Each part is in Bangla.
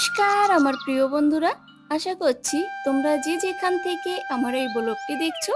নমস্কার, আমার প্রিয় বন্ধুরা। আশা করছি তোমরা যে যেখান থেকে আমার এই ব্লগটি দেখছ,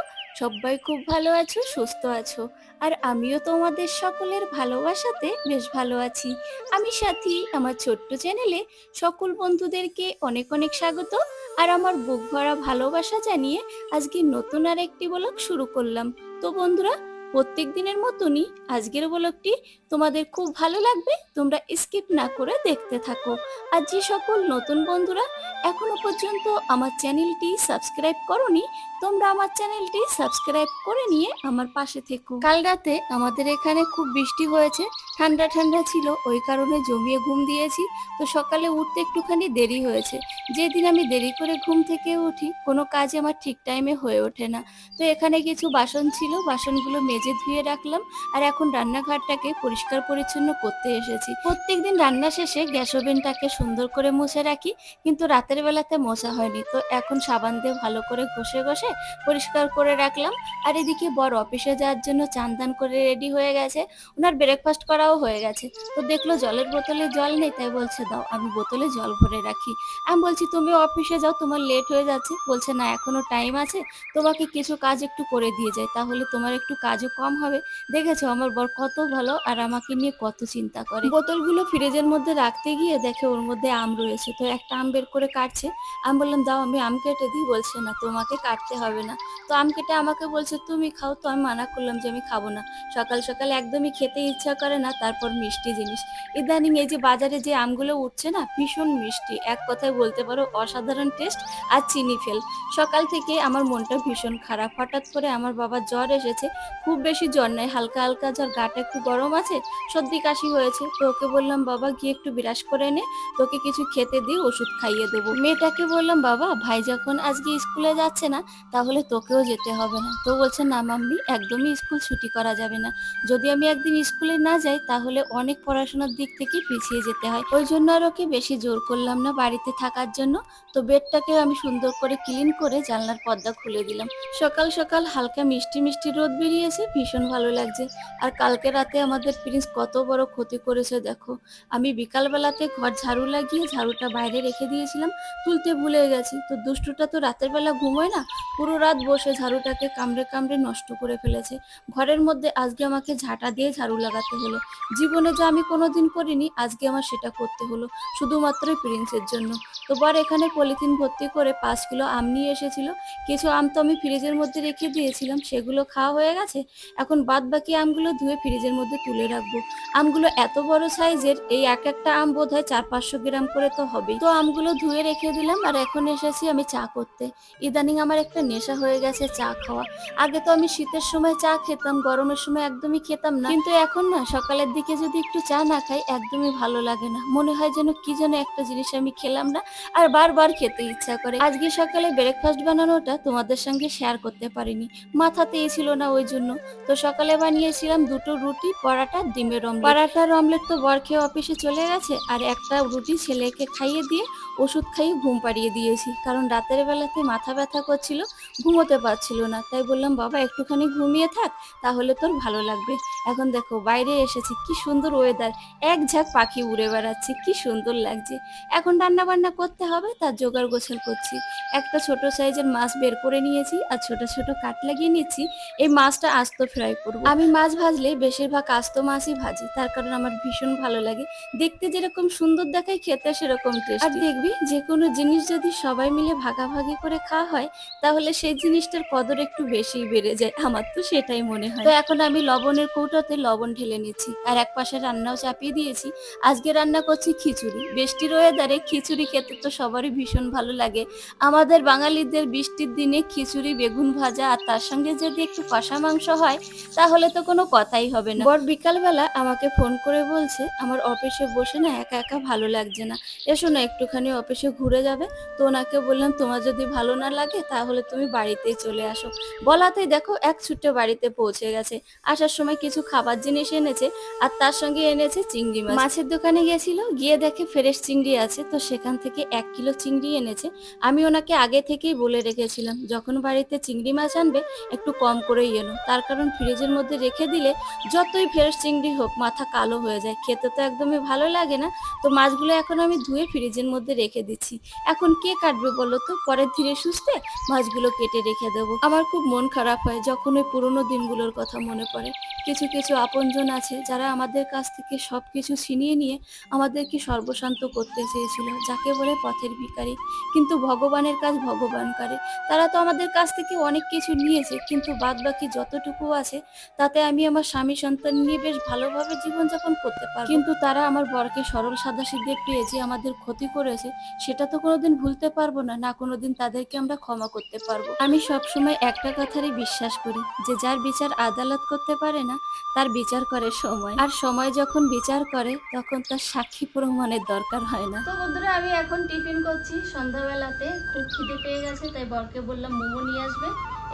সবাই খুব ভালো আছো, সুস্থ আছো। আর আমিও তোমাদের সকলের ভালোবাসাতে বেশ ভালো আছি। আমি সাথী, আমার ছোট্ট চ্যানেলে সকল বন্ধুদেরকে অনেক অনেক স্বাগত। আর আমার বুক ভরা ভালোবাসা জানিয়ে আজকে নতুন আর একটি ব্লগ শুরু করলাম। তো বন্ধুরা প্রত্যেক দিনের মতনই আজকের ব্লগটি তোমাদের খুব ভালো লাগবে, তোমরা স্কিপ না করে দেখতে থাকো। আর যে সকল নতুন বন্ধুরা এখনও পর্যন্ত আমার চ্যানেলটি সাবস্ক্রাইব করনি, তোমরা আমার চ্যানেলটি সাবস্ক্রাইব করে নিয়ে আমার পাশে থেকো। কাল রাতে আমাদের এখানে খুব বৃষ্টি হয়েছে ঠান্ডা ঠান্ডা ছিল, ওই কারণে জমিয়ে ঘুম দিয়েছি। তো সকালে উঠতে একটুখানি দেরি হয়েছে। যেদিন আমি দেরি করে ঘুম থেকে উঠি, কোনো কাজ আমার ঠিক টাইমে হয়ে ওঠে না। তো এখানে কিছু বাসন ছিল, বাসনগুলো মেজে ধুয়ে রাখলাম আর এখন রান্নাঘরটাকে পরিষ্কার পরিচ্ছন্ন করতে এসেছি। প্রত্যেকদিন রান্না শেষে গ্যাস ওভেনটাকে সুন্দর করে মুছে রাখি, কিন্তু রাতের বেলাতে মশা হয়নি। তো এখন সাবান দিয়ে ভালো করে ঘষে ঘষে পরিষ্কার করে রাখলাম। আর এদিকে বড় অফিসে যাওয়ার জন্য চান দান করে রেডি হয়ে গেছে। ওনার ব্রেকফাস্ট করাও হয়ে গেছে। তো দেখল জলের বোতলে জল নেই, তাই বলছে, দাও, আমি বোতলে জল ভরে রাখি। আমি বলছি, তুমি অফিসে যাও, তোমার লেট হয়ে যাচ্ছে। বলছে, না, এখনও টাইম আছে, তোমাকে কিছু কাজ একটু করে দিয়ে যায় তাহলে তোমার একটু কাজও কম হবে। দেখেছ, আমার বর কত ভালো আর আমাকে নিয়ে কত চিন্তা করে। বোতলগুলো ফ্রিজের মধ্যে রাখতে গিয়ে দেখে ওর মধ্যে আম রয়েছে, তো একটা আম বের করে কাটছে। আমি বললাম, দাও, আমি আম কেটে দিই। বলছে, না, তোমাকে কাটতে হবে না। তো আম কেটে আমাকে বলছে, তুমি খাও। তো আমি মানা করলাম যে, আমি খাব না। সকাল সকাল একদমই খেতে ইচ্ছা করে না তারপর মিষ্টি জিনিস। ইদানিং এই যে বাজারে যে আমগুলো উঠছে না, ভীষণ মিষ্টি। এক কথায় বলতে পারো, অসাধারণ টেস্ট আর চিনি ফেল। সকাল থেকে আমার মনটা ভীষণ খারাপ। হঠাৎ করে আমার বাবার জ্বর এসেছে। খুব বেশি জ্বর নয়, হালকা হালকা জ্বর। গাটা একটু গরম আছে, সর্দি কাশি হয়েছে। তো ওকে বললাম, বাবা, গিয়ে একটু বিরাস করে নে। তোকে কিছু খেতে দিয়ে ওষুধ খাইয়ে দেবো। মেয়েটাকে বললাম, বাবা, ভাই যখন আজকে স্কুলে যাচ্ছে না, তাহলে তোকেও যেতে হবে না। তো বলছে, না, মাম্মি, একদমই স্কুল ছুটি করা যাবে না। যদি আমি একদিন স্কুলে না যাই তাহলে অনেক পড়াশোনার দিক থেকে পিছিয়ে যেতে হয়। ওই জন্য আর ওকে বেশি জোর করলাম না বাড়িতে থাকার জন্য। তো বেডটাকেও আমি সুন্দর করে ক্লিন করে জানলার পর্দা খুলে দিলাম। সকাল সকাল হালকা মিষ্টি মিষ্টি রোদ বেরিয়েছে, ভীষণ ভালো লাগছে। আর কালকে রাতে আমাদের প্রিন্স কত বড় ক্ষতি করেছে দেখো। আমি বিকালবেলাতে ঘর ঝাড়ু লাগিয়ে ঝাড়ুটা বাইরে রেখে দিয়েছিলাম, তুলতে ভুলে গেছি। তো দুষ্টুটা তো রাতের বেলা ঘুমোয় না, পুরো রাত বসে ঝাড়ুটাকে কামড়ে কামড়ে নষ্ট করে ফেলেছে। ঘরের মধ্যে আজকে আমাকে ঝাঁটা দিয়ে ঝাড়ু লাগাতে হলো। জীবনে যা আমি কোনোদিন করিনি, আজকে আমার সেটা করতে হলো। শুধুমাত্র প্রিন্সের জন্য। তো বর, এখানে পলিথিন ভর্তি করে পাঁচ কিলো আম নিয়ে এসেছিল। কিছু আম তো আমি ফ্রিজের মধ্যে রেখে দিয়েছিলাম, সেগুলো খাওয়া হয়ে গেছে। এখন বাদ বাকি আমগুলো ধুয়ে ফ্রিজের মধ্যে তুলে রাখব। আমগুলো এত বড় সাইজের, এই এক একটা আম বোধ হয় চার পাঁচশো গ্রাম করে তো হবেই। তো আমগুলো ধুয়ে রেখে দিলাম, আর এখন এসেছি আমি চা করতে। ইদানিং আমার একটা নেশা হয়ে গেছে চা খাওয়া। আগে তো আমি শীতের সময় চা খেতাম, গরমের সময় একদমই খেতাম না। কিন্তু এখন না সকালের দিকে যদি একটু চা না খাই, একদমই ভালো লাগে না। মনে হয় যেন কি যেন একটা জিনিস আমি খেলাম না আর বারবার খেতে ইচ্ছা করে। আজকে সকালে ব্রেকফাস্ট বানানোটা তোমাদের সঙ্গে শেয়ার করতে পারিনি। মাথাতেই ছিল না ওই জন্য। তো সকালে বানিয়েছিলাম দুটো রুটি, পরাটা, ডিমের অমলেট পরাটার অমলেট তো বর খেয়ে অফিসে চলে গেছে আর একটা রুটি ছেলেকে খাইয়ে দিয়ে ওষুধ খাইয়ে ঘুম পাড়িয়ে দিয়েছি। কারণ রাতের বেলাতে মাথা ব্যথা করছিল ঘুমোতে পারছিল না। তাই বললাম, বাবা, একটুখানি ঘুমিয়ে থাক, তাহলে তোর ভালো লাগবে। এখন দেখো, বাইরে এসেছি, কি সুন্দর ওয়েদার এক ঝাঁক পাখি উড়ে বেড়াচ্ছে, কি সুন্দর লাগছে। এখন রান্না বান্না করতে হবে, তার জোগাড় গোছাল করছি। একটা ছোট সাইজের মাছ বের করে নিয়েছি, আর ছোট ছোট কাট লাগিয়ে নিচ্ছি। এই মাছটা আস্ত ফ্রাই করব। আমি মাছ ভাজলে বেশিরভাগ আস্ত মাছই ভাজি, তার কারণ আমার ভীষণ ভালো লাগে। দেখতে যেরকম সুন্দর দেখায়, খেতে সেরকম টেস্ট আর দেখবি যে কোনো জিনিস যদি সবাই মিলে ভাগাভাগি করে খাওয়া হয়, তাহলে সেই জিনিসটার কদর একটু বেশি বেড়ে যায়, আমার তো সেটাই মনে হয়। তো এখন আমি লবণের কৌটাতে লবণ ঢেলে নিচ্ছি আর এক পাশে রান্নাও চাপিয়ে দিয়েছি। আজকে রান্না করছি খিচুড়ি। বৃষ্টির ওয়েদারে খিচুড়ি খেতে তো সবারই ভীষণ ভালো লাগে। আমাদের বাঙালিদের বৃষ্টির দিনে খিচুড়ি, বেগুন ভাজা আর তার সঙ্গে যদি একটু কষা মাংস হয়, তাহলে তো কোনো কথাই হবে না। বর বিকালবেলা আমাকে ফোন করে বলছে, আমার অফিসে বসে না একা একা ভালো লাগছে না। এসো না একটুখানি অফিসে ঘুরে যাবে। তো ওনাকে বললাম, তোমার যদি ভালো না লাগে, তাহলে তুমি বাড়িতে চলে আসো। বলাতেই দেখো এক ছুটে বাড়িতে পৌঁছে গেছে। আসার সময় কিছু খাবার জিনিস এনেছে আর তার সঙ্গে এনেছে চিংড়ি মাছ। মাছের দোকানে গেছিল গিয়ে দেখে ফ্রেশ চিংড়ি আছে, তো সেখান থেকে এক কিলো চিংড়ি এনেছে। আমি ওনাকে আগে থেকেই বলে রেখেছিলাম, যখন বাড়িতে চিংড়ি মাছ আনবে, একটু কম করেই এনো। তার কারণ ফ্রিজের মধ্যে রেখে দিলে যতই ফ্রেশ চিংড়ি হোক, মাথা কালো হয়ে যায়। খেতে তো একদমই ভালো লাগে না। তো মাছগুলো এখন আমি ধুয়ে ফ্রিজের মধ্যে রেখে দিচ্ছি। এখন কে কাটবে বলো তো? পরের ধীরে সুস্থে মাছগুলো কেটে রেখে দেবো। আমার খুব মন খারাপ হয় যখন ওই পুরোনো দিনগুলোর কথা মনে পড়ে। কিছু কিছু আপনজন আছে যারা আমাদের কাছ থেকে সব কিছু ছিনিয়ে নিয়ে আমাদেরকে সর্বশান্ত করতে চেয়েছিল, যাকে বলে পথের ভিখারি। কিন্তু ভগবানের কাজ ভগবান করে। তারা তো আমাদের কাছ থেকে অনেক কিছু নিয়েছে, কিন্তু বাদ বাকি যতটুকু আছে, তাতে আমি আমার স্বামী সন্তান নিয়ে বেশ ভালোভাবে জীবনযাপন করতে পারি কিন্তু তারা আমার বরকে সরল সাদা সিদ্ধে পেয়ে যে আমাদের ক্ষতি করেছে, সেটা তো কোনোদিন ভুলতে পারব না না কোনোদিন তাদেরকে আমরা ক্ষমা করতে পারব। আমি সবসময় একটা কথারই বিশ্বাস করি, যে যার বিচার আদালত করতে পারে না তার বিচার করে সময়। আর সময় যখন বিচার করে, তখন তার সাক্ষী প্রমাণের দরকার হয় না। তো বন্ধুরা, আমি এখন টিফিন করছি। সন্ধ্যাবেলাতে খুব খিদে পেয়ে গেছে, তাই বরকে বললাম মোমো নিয়ে আসবে।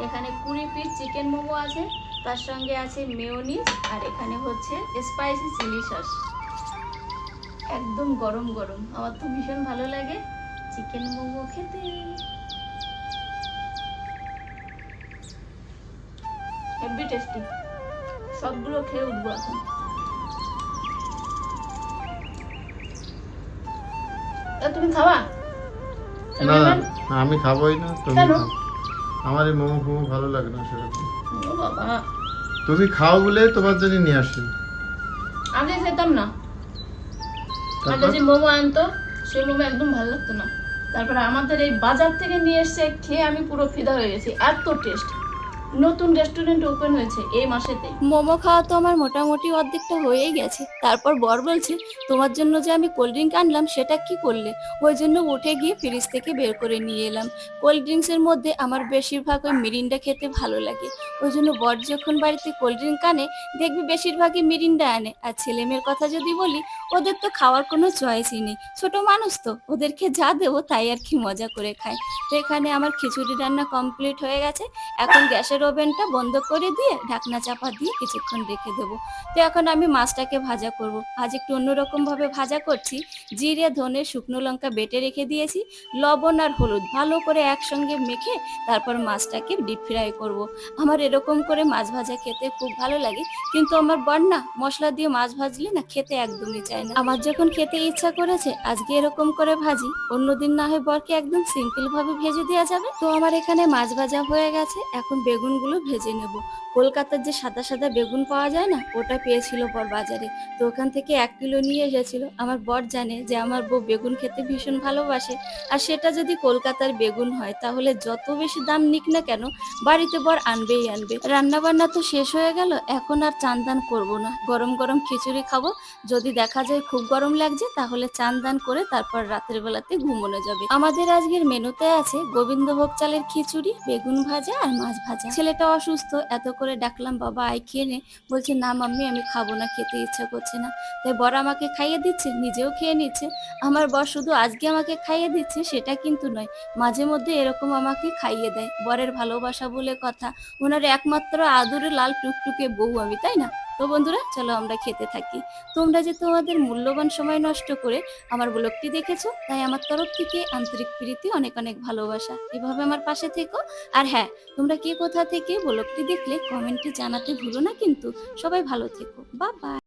এখানে কুড়ি পিস চিকেন মোমো আছে, তার সঙ্গে আছে মেয়োনিজ, আর এখানে হচ্ছে স্পাইসি চিলি সস একদম গরম গরম। আমার তো ভীষণ ভালো লাগে চিকেন মোমো খেতে। হেভি টেস্টি সবগুলো খেয়ে উঠবো এখন। তুমি খাওয়া না আমি খাবোই না তুমি খাও। আমার এই মোমো ফোমো ভালো লাগে না সেরকম। তুমি খাও বলে তোমার জন্য নিয়ে আসি। আগে খেতাম না। আগে যে মোমো আনতো সেই মোমো একদম ভালো লাগতো না। তারপরে আমাদের এই বাজার থেকে নিয়ে এসে খেয়ে আমি পুরো ফিদা হয়ে গেছি। এত টেস্ট নতুন রেস্টুরেন্ট ওপেন হয়েছে এই মাসেতে। মোমো খাওয়া তো আমার মোটামুটি অর্ধেকটা হয়েই গেছে। তারপর বর বলছে, তোমার জন্য যে আমি কোল্ড ড্রিঙ্ক আনলাম, সেটা কি করলে? ওই জন্য উঠে গিয়ে ফ্রিজ থেকে বের করে নিয়ে এলাম। কোল্ড ড্রিঙ্কসের মধ্যে আমার বেশিরভাগ ওই মিরিন্ডা খেতে ভালো লাগে। ওই জন্য বর যখন বাড়িতে কোল্ড ড্রিঙ্ক আনে, দেখবি বেশিরভাগই মিরিন্ডা আনে। আর ছেলে মেয়ের কথা যদি বলি, ওদের তো খাওয়ার কোনো চয়েসই নেই। ছোট মানুষ তো, ওদেরকে যা দেবো তাই আর কি মজা করে খায়। তো এখানে আমার খিচুড়ি রান্না কমপ্লিট হয়ে গেছে। এখন গ্যাসের ওভেনটা বন্ধ করে দিয়ে ঢাকনা চাপা দিয়ে কিছুক্ষণ রেখে দেবো। তো এখন আমি মাছটাকে ভাজা করব। আজ একটু অন্যরকম ভাবে ভাজা করছি। জিরে, ধনে, শুকনো লঙ্কা বেটে রেখে দিয়েছি। লবণ আর হলুদ ভালো করে একসঙ্গে মেখে তারপর মাছটাকে ডিপ ফ্রাই করব। আমার এরকম করে মাছ ভাজা খেতে খুব ভালো লাগে। কিন্তু আমার বর না মশলা দিয়ে মাছ ভাজলে না খেতে একদমই চায় না। আমার যখন খেতে ইচ্ছা করেছে, আজকে এরকম করে ভাজি। অন্যদিন না হয় বরকে একদম সিম্পল ভাবে ভেজে দেওয়া যাবে। তো আমার এখানে মাছ ভাজা হয়ে গেছে। এখন বেগুনগুলো ভেজে নেব। কলকাতার যে সাদা সাদা বেগুন পাওয়া যায় না, ওটা পেয়েছিল বর বাজারে। তো ওখান থেকে এক কিলো নিয়ে এসেছিল। আমার বর জানে যে আমার বউ বেগুন খেতে ভীষণ ভালোবাসে। আর সেটা যদি কলকাতার বেগুন হয়, তাহলে যত বেশি দাম নিক না কেন, বাড়িতে বর আনবেই আনবে। রান্না বান্না তো শেষ হয়ে গেল, এখন আর চান দান করব না। গরম গরম খিচুড়ি খাব। যদি দেখা যায় খুব গরম লাগছে, তাহলে চান দান করে তারপর রাতের বেলাতে ঘুমোনো যাবে। আমাদের আজকের মেনুতে আছে গোবিন্দভোগ চালের খিচুড়ি, বেগুন ভাজা আর মাছ ভাজা। ছেলেটা অসুস্থ, এত করে ডাকলাম, বাবা, আয় খেয়ে নে। বলছে, না মাম্মি, আমি খাব না, খেতে ইচ্ছা করছে না। তাই বড় আমাকে খাইয়ে দিচ্ছে, নিজেও খেয়ে নিচ্ছে। আমার বর শুধু আজকে আমাকে খাইয়ে দিচ্ছে, সেটা কিন্তু নয়, মাঝে মধ্যে এরকম আমাকে খাইয়ে দেয়। বরের ভালোবাসা বলে কথা, ওনার একমাত্র আদুরে লাল টুকটুকে বউ আমি, তাই না? তো বন্ধুরা, চলো আমরা খেতে থাকি। তোমরা যে তোমাদের মূল্যবান সময় নষ্ট করে আমার ব্লগটি দেখেছ, তাই আমার তরফ থেকে আন্তরিক প্রীতি, অনেক অনেক ভালোবাসা। এভাবে আমার পাশে থেকো। আর হ্যাঁ তোমরা কে কোথা থেকে ব্লগটি দেখলে, কমেন্টে জানাতে ভুলো না কিন্তু সবাই ভালো থেকো। বা বাই